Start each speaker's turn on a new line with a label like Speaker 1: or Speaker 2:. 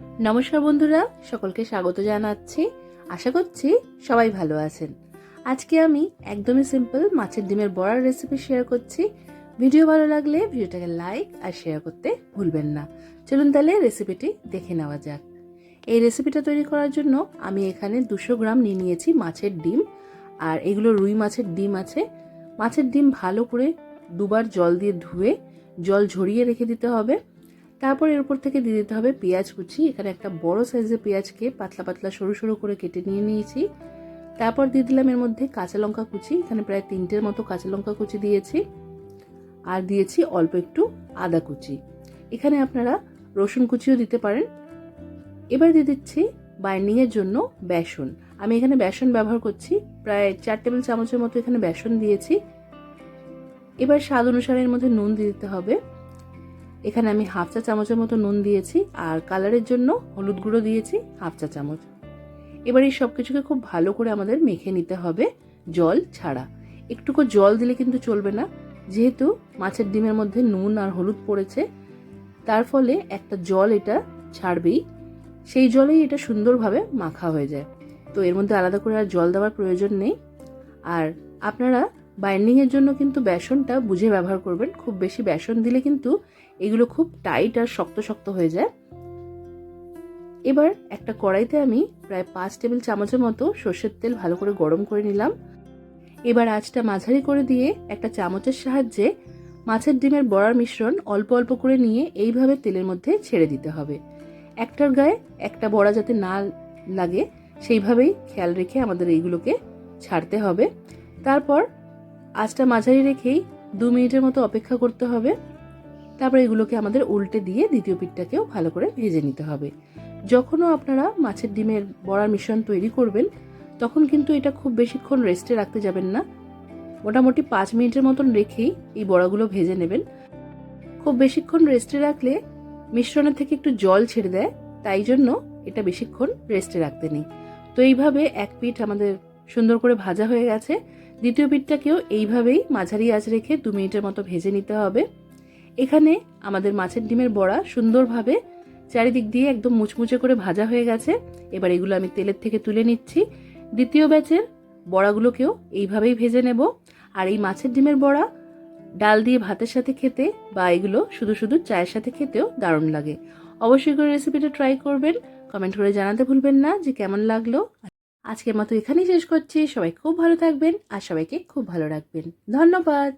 Speaker 1: নমস্কার বন্ধুরা, সকলকে স্বাগত জানাচ্ছি। আশা করছি সবাই ভালো আছেন। আজকে আমি একদমই সিম্পল মাছের ডিমের বড়ার রেসিপি শেয়ার করছি। ভিডিও ভালো লাগলে ভিডিওটাকে লাইক আর শেয়ার করতে ভুলবেন না। চলুন তাহলে রেসিপিটি দেখে নেওয়া যাক। এই রেসিপিটা তৈরি করার জন্য আমি এখানে দুশো গ্রাম নিয়ে নিয়েছি মাছের ডিম। আর এগুলো রুই মাছের ডিম আছে। মাছের ডিম ভালো করে দুবার জল দিয়ে ধুয়ে জল ঝরিয়ে রেখে দিতে হবে। তারপর এর উপর থেকে দিয়ে দিতে হবে পেঁয়াজ কুচি। এখানে একটা বড় সাইজের পেঁয়াজকে পাতলা পাতলা সরু সরু করে কেটে নিয়ে নিয়েছি। তারপর দিয়ে দিলাম এর মধ্যে কাঁচা লঙ্কা কুচি। এখানে প্রায় তিনটের মতো কাঁচা লঙ্কা কুচি দিয়েছি। আর দিয়েছি অল্প একটু আদা কুচি। এখানে আপনারা রসুন কুচিও দিতে পারেন। এবার দিয়ে দিচ্ছি বাইন্ডিংয়ের জন্য বেসন। আমি এখানে বেসন ব্যবহার করছি। প্রায় চার টেবিল চামচের মতো এখানে বেসন দিয়েছি। এবার স্বাদ অনুসারে এর মধ্যে নুন দিয়ে দিতে হবে। এখানে আমি হাফ চা চামচের মতো নুন দিয়েছি আর কালারের জন্য হলুদ গুঁড়ো দিয়েছি হাফ চা চামচ। এবার এই সব কিছুকে খুব ভালো করে আমাদের মেখে নিতে হবে জল ছাড়া। একটুকু জল দিলে কিন্তু চলবে না। যেহেতু মাছের ডিমের মধ্যে নুন আর হলুদ পড়েছে, তার ফলে একটা জল এটা ছাড়বেই। সেই জলেই এটা সুন্দরভাবে মাখা হয়ে যায়। তো এর মধ্যে আলাদা করে আর জল দেওয়ার প্রয়োজন নেই। আর আপনারা বাইন্ডিংয়ের জন্য কিন্তু বেসনটা বুঝে ব্যবহার করবেন। খুব বেশি বেসন দিলে কিন্তু এগুলো খুব টাইট আর শক্ত শক্ত হয়ে যায়। এবার একটা কড়াইতে আমি প্রায় পাঁচ টেবিল চামচের মতো সর্ষের তেল ভালো করে গরম করে নিলাম। এবার আঁচটা মাঝারি করে দিয়ে একটা চামচের সাহায্যে মাছের ডিমের বড়ার মিশ্রণ অল্প অল্প করে নিয়ে এইভাবে তেলের মধ্যে ছেড়ে দিতে হবে। একটার গায়ে একটা বড়া যাতে না লাগে, সেইভাবেই খেয়াল রেখে আমাদের এইগুলোকে ছাড়তে হবে। তারপর আঁচটা মাঝারি রেখেই দু মিনিটের মতো অপেক্ষা করতে হবে। তারপরে এগুলোকে আমাদের উল্টে দিয়ে দ্বিতীয় পিঠটাকেও ভালো করে ভেজে নিতে হবে। যখনও আপনারা মাছের ডিমের বড়ার মিশ্রণ তৈরি করবেন, তখন কিন্তু এটা খুব বেশিক্ষণ রেস্টে রাখতে যাবেন না। মোটামুটি পাঁচ মিনিটের মতন রেখেই এই বড়াগুলো ভেজে নেবেন। খুব বেশিক্ষণ রেস্টে রাখলে মিশ্রণের থেকে একটু জল ছেড়ে দেয়, তাই জন্য এটা বেশিক্ষণ রেস্টে রাখতে নেই। তো এইভাবে এক পিঠ আমাদের সুন্দর করে ভাজা হয়ে গেছে। দ্বিতীয় পিঠটাকেও এইভাবেই মাঝারি আঁচ রেখে দু মিনিটের মতো ভেজে নিতে হবে। এখানে আমাদের মাছের ডিমের বড়া সুন্দরভাবে চারিদিক দিয়ে একদম মুচমুচে করে ভাজা হয়ে গেছে। এবার এগুলো আমি তেলের থেকে তুলে নিচ্ছি। দ্বিতীয় ব্যাচের বড়াগুলোকেও এইভাবেই ভেজে নেব। আর এই মাছের ডিমের বড়া ডাল দিয়ে ভাতের সাথে খেতে বা এগুলো শুধু শুধু চায়ের সাথে খেতেও দারুণ লাগে। অবশ্যই করে রেসিপিটা ট্রাই করবেন। কমেন্ট করে জানাতে ভুলবেন না যে কেমন লাগল। আজকের মতো এখানেই শেষ করছি। সবাই খুব ভালো থাকবেন আর সবাইকে খুব ভালো রাখবেন। ধন্যবাদ।